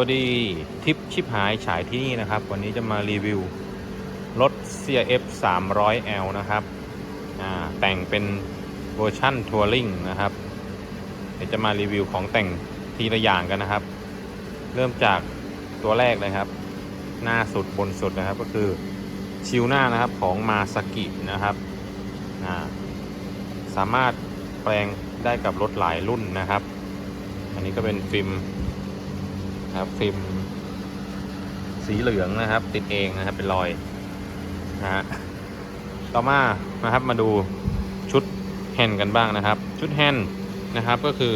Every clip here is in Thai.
วัสดีทิปชิปหายฉายที่นี่นะครับ วันนี้จะมารีวิว รถ CF 300L นะครับอ่าแต่งเป็นเวอร์ชั่นทัวริงนะครับเดี๋ยวจะมารีวิวของแต่งทีละอย่างกันนะครับ เริ่มจากตัวแรกเลยครับ หน้าสุดบนสุดนะครับก็คือชิวหน้านะครับของมาสกินะครับอ่าสามารถแปลงได้กับรถหลายรุ่นนะครับ อันนี้ก็เป็นฟิล์ม นะครับ ฟิล์มสีเหลืองนะครับ ติดเองนะครับ เป็นรอยนะฮะต่อมานะครับมาดูชุดแฮนด์กันบ้างนะครับ ชุดแฮนด์นะครับก็คือ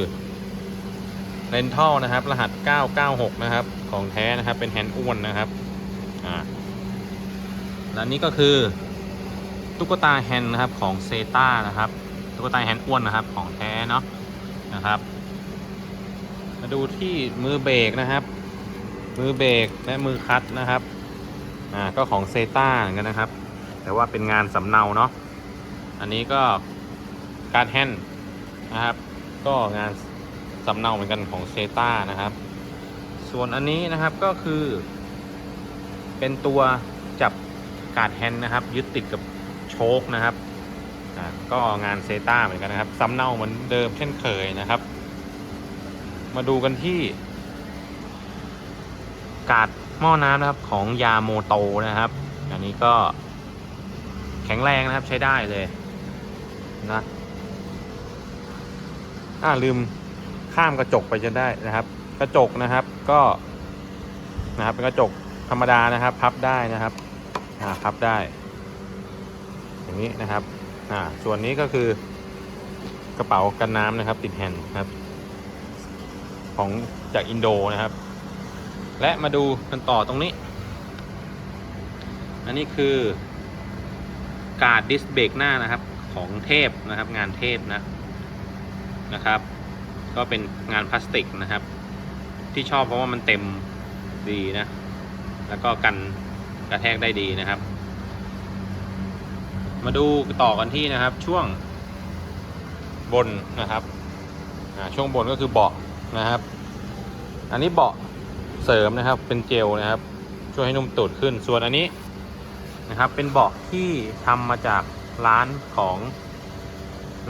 เลนทัลนะครับ รหัส 996 นะครับ ของแท้นะครับ เป็นแฮนด์อ้วนนะครับอ่าและนี่ก็คือตุ๊กตาแฮนด์นะครับของเซตานะครับตุ๊กตาแฮนด์อ้วนนะครับของแท้เนาะนะครับ มาดูที่มือเบรกนะครับ มือเบรกและมือคัดนะครับ อ่าก็ของเซต้าเหมือนกันนะครับ แต่ว่าเป็นงานสำเนาเนาะ อันนี้ก็การแฮนด์นะครับ ก็งานสำเนาเหมือนกันของเซต้านะครับ ส่วนอันนี้นะครับก็คือ เป็นตัวจับการแฮนด์นะครับ ยึดติดกับโชคนะครับอ่าก็งานเซต้าเหมือนกันนะครับสำเนาเหมือนเดิมเช่นเคยนะครับ มาดูกันที่ กาดหม้อน้ำนะครับของยาโมโตนะครับ อันนี้ก็แข็งแรงนะครับใช้ได้เลยนะอ่าลืมข้ามกระจกไปจะได้นะครับ กระจกนะครับก็นะครับเป็นกระจกธรรมดานะครับ พับได้นะครับอ่าพับได้ อย่างนี้นะครับอ่าส่วนนี้ก็คือกระเป๋ากันน้ำนะครับ ติดแฮนด์ครับ ของจากอินโดนะครับ และมาดูกันต่อตรงนี้ อันนี้คือ การ์ดดิสเบรกหน้านะครับ ของเทพนะครับ งานเทพนะนะครับ ก็เป็นงานพลาสติกนะครับ ที่ชอบเพราะว่ามันเต็มดีนะ แล้วก็กันกระแทกได้ดีนะครับ มาดูต่อกันที่นะครับ ช่วงบนนะครับช่วงบนก็คือเบาะนะครับ อันนี้เบาะ เสริมนะครับ เป็นเจลนะครับ ช่วยให้นุ่มตูดขึ้น ส่วนอันนี้นะครับ เป็นเบาะที่ทำมาจากร้านของ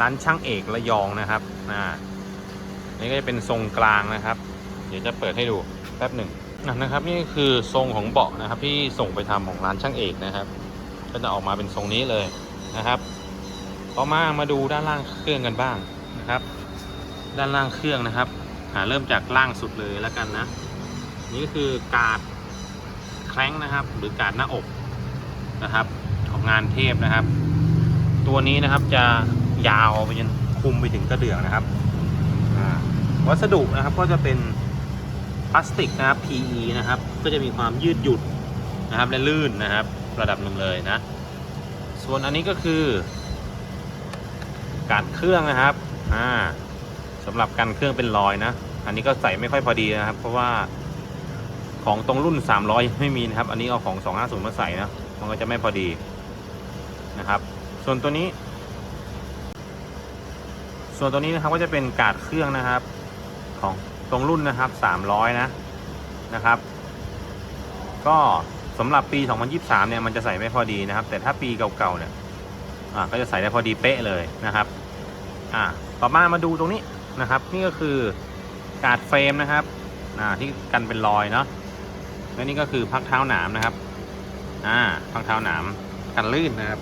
ร้านช่างเอกระยองนะครับอ่านี่ก็จะเป็นทรงกลางนะครับ เดี๋ยวจะเปิดให้ดูแป๊บหนึ่งนะครับ นี่คือทรงของเบาะนะครับ ที่ส่งไปทำของร้านช่างเอกนะครับ ก็จะออกมาเป็นทรงนี้เลยนะครับต่อมามาดูด้านล่างเครื่องกันบ้างนะครับ ด้านล่างเครื่องนะครับอ่าเริ่มจากล่างสุดเลยแล้วกันนะ นี่ก็คือการ์ดแคร้งนะครับ หรือการ์ดหน้าอกนะครับ ของงานเทพนะครับ ตัวนี้นะครับจะยาวไปจนคุมไปถึงกระเดื่องนะครับวัสดุนะครับก็จะเป็นพลาสติกนะครับ PE นะครับ ก็จะมีความยืดหยุ่นนะครับและลื่นนะครับ ระดับหนึ่งเลยนะ ส่วนอันนี้ก็คือ การเครื่องนะครับอ่าสำหรับการเครื่องเป็นรอยนะ อันนี้ก็ใส่ไม่ค่อยพอดีนะครับ เพราะว่า ของตรงรุ่น 300 ไม่มีนะครับ อันนี้เอาของ 250 มาใส่นะ มันก็จะไม่พอดีนะครับ ส่วนตัวนี้ ส่วนตัวนี้นะครับก็จะเป็นกาดเครื่องนะครับ ของตรงรุ่นนะครับ 300 นะนะครับ ก็สำหรับปี 2023 เนี่ยมันจะใส่ไม่พอดีนะครับ แต่ถ้าปีเก่าๆเนี่ยอ่าก็จะใส่ได้พอดีเป๊ะเลยนะครับอ่าต่อมามาดูตรงนี้นะครับ นี่ก็คือการ์ดเฟรมนะครับอ่าที่กันเป็นรอยเนาะ และนี่ก็คือพักเท้าหนามนะครับ อ่า พักเท้าหนามกันลื่นนะครับ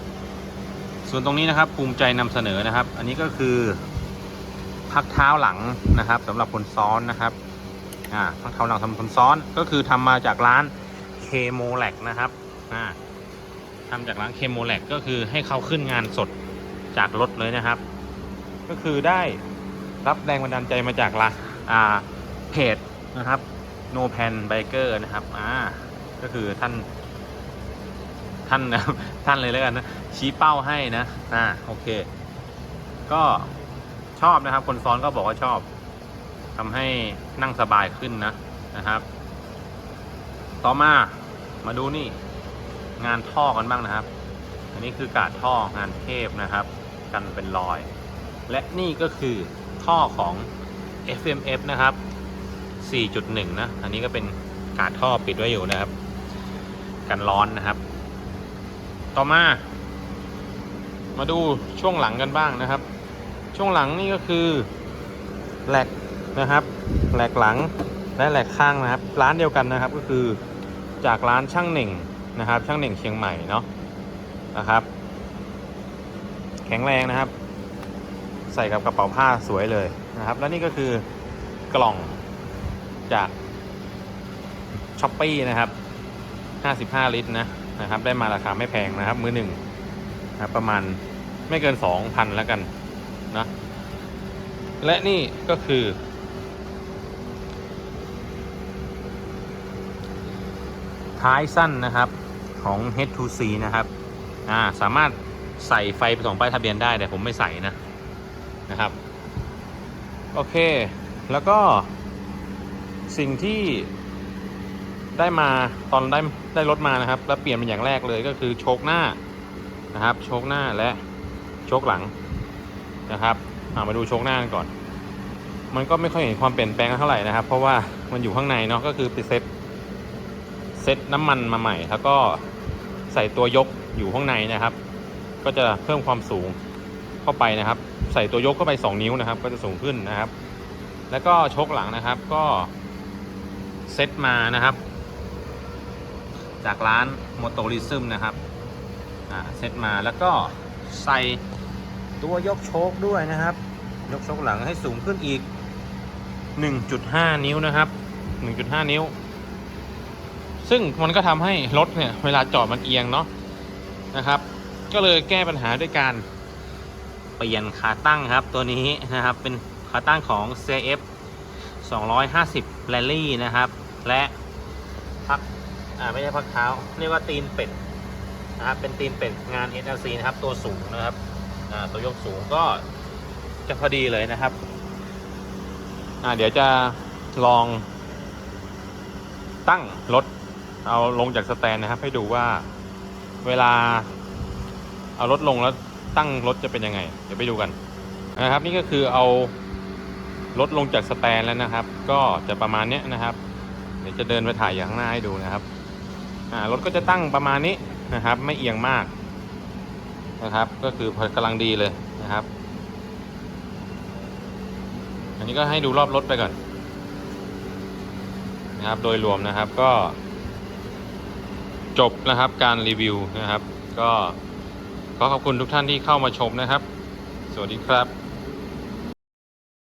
ส่วนตรงนี้นะครับ ภูมิใจนำเสนอนะครับ อันนี้ก็คือพักเท้าหลังนะครับสำหรับคนซ้อนนะครับ อ่า พักเท้าหลังสำหรับคนซ้อนก็คือทำมาจากร้านเคโมแลกนะครับ อ่าทำจากร้านเคโมแลกก็คือให้เขาขึ้นงานสดจากรถเลยนะครับ ก็คือได้รับแรงบันดาลใจมาจากละอ่าเพจนะครับ No Pan Biker นะครับอ่าก็คือท่าน ท่านนะครับท่านเลยแล้วกันนะ ชี้เป้าให้นะ อ่าโอเค ก็ชอบนะครับ คนซ้อนก็บอกว่าชอบทำให้นั่งสบายขึ้นนะนะครับ ต่อมามาดูนี่ งานท่อกันบ้างนะครับ อันนี้คือกาดท่องานเทพนะครับ กันเป็นรอย และนี่ก็คือท่อของ FMF นะครับ 4.1 นะ อันนี้ก็เป็นกาดท่อปิดไว้อยู่นะครับ กันร้อนนะครับ ต่อมา มาดูช่วงหลังกันบ้างนะครับ ช่วงหลังนี่ก็คือแหลกนะครับแหลกหลังและแหลกข้างนะครับ ร้านเดียวกันนะครับก็คือจากร้านช่างเหน่งนะครับ ช่างเหน่งเชียงใหม่เนาะนะครับ แข็งแรงนะครับ ใส่กับกระเป๋าผ้าสวยเลยนะครับ แล้วนี่ก็คือกล่อง จากช้อปปี้นะครับ 55 ลิตรนะนะครับ ได้มาราคาไม่แพงนะครับ มือหนึ่งนะครับประมาณไม่เกิน 2,000 แล้วกันนะและนี่ก็คือ ท้ายสั้นนะครับของ H2C นะครับอ่าสามารถใส่ไฟไปสองป้ายทะเบียนได้แต่ผมไม่ใส่นะนะครับ โอเค แล้วก็ สิ่งที่ได้มาตอนได้ได้รถมานะครับ แล้วเปลี่ยนเป็นอย่างแรกเลยก็คือโชคหน้านะครับ โชคหน้าและโชคหลังนะครับามาดูโชคหน้ากันก่อน มันก็ไม่ค่อยเห็นความเปลี่ยนแปลงเท่าไหร่นะครับ เพราะว่ามันอยู่ข้างในเนาะก็คือไปเซ็ตเซ็ตน้ำมันมาใหม่ แล้วก็ใส่ตัวยกอยู่ข้างในนะครับ ก็จะเพิ่มความสูงเข้าไปนะครับ ใส่ตัวยกเข้าไป 2 นิ้วนะครับ ก็จะสูงขึ้นนะครับ แล้วก็ชกหลังนะครับ ก็ เซ็ตมานะครับ จากร้านโมโตริซึมนะครับเซ็ตมาแล้วก็ใส่ตัวยกโชคด้วยนะครับ ยกโชคหลังให้สูงขึ้นอีก 1.5 นิ้วนะครับ 1.5 นิ้ว ซึ่งมันก็ทำให้รถเนี่ยเวลาจอดมันเอียงเนาะนะครับ ก็เลยแก้ปัญหาด้วยการเปลี่ยนขาตั้งครับตัวนี้นะครับเป็นขาตั้งของ CF 250 Rally นะครับ และพักอ่าไม่ใช่พักเท้าเรียกว่าตีนเป็ดนะครับเป็นตีนเป็ดงาน SLC นะครับ ตัวสูงนะครับอ่าตัวยกสูงก็จะพอดีเลยนะครับอ่าเดี๋ยวจะลองตั้งรถเอาลงจากสแตนนะครับ ให้ดูว่าเวลาเอารถลงแล้วตั้งรถจะเป็นยังไง เดี๋ยวไปดูกันนะครับ นี่ก็คือเอารถลงจากสแตนแล้วนะครับ ก็จะประมาณเนี้ยนะครับ เดี๋ยวจะเดินไปถ่ายอย่างข้างหน้าให้ดูนะครับอ่ารถก็จะตั้งประมาณนี้นะครับ ไม่เอียงมากนะครับ ก็คือพอกำลังดีเลยนะครับ อันนี้ก็ให้ดูรอบรถไปก่อน นะครับ โดยรวมนะครับก็ จบนะครับการรีวิวนะครับ ก็ขอขอบคุณทุกท่านที่เข้ามาชมนะครับ สวัสดีครับ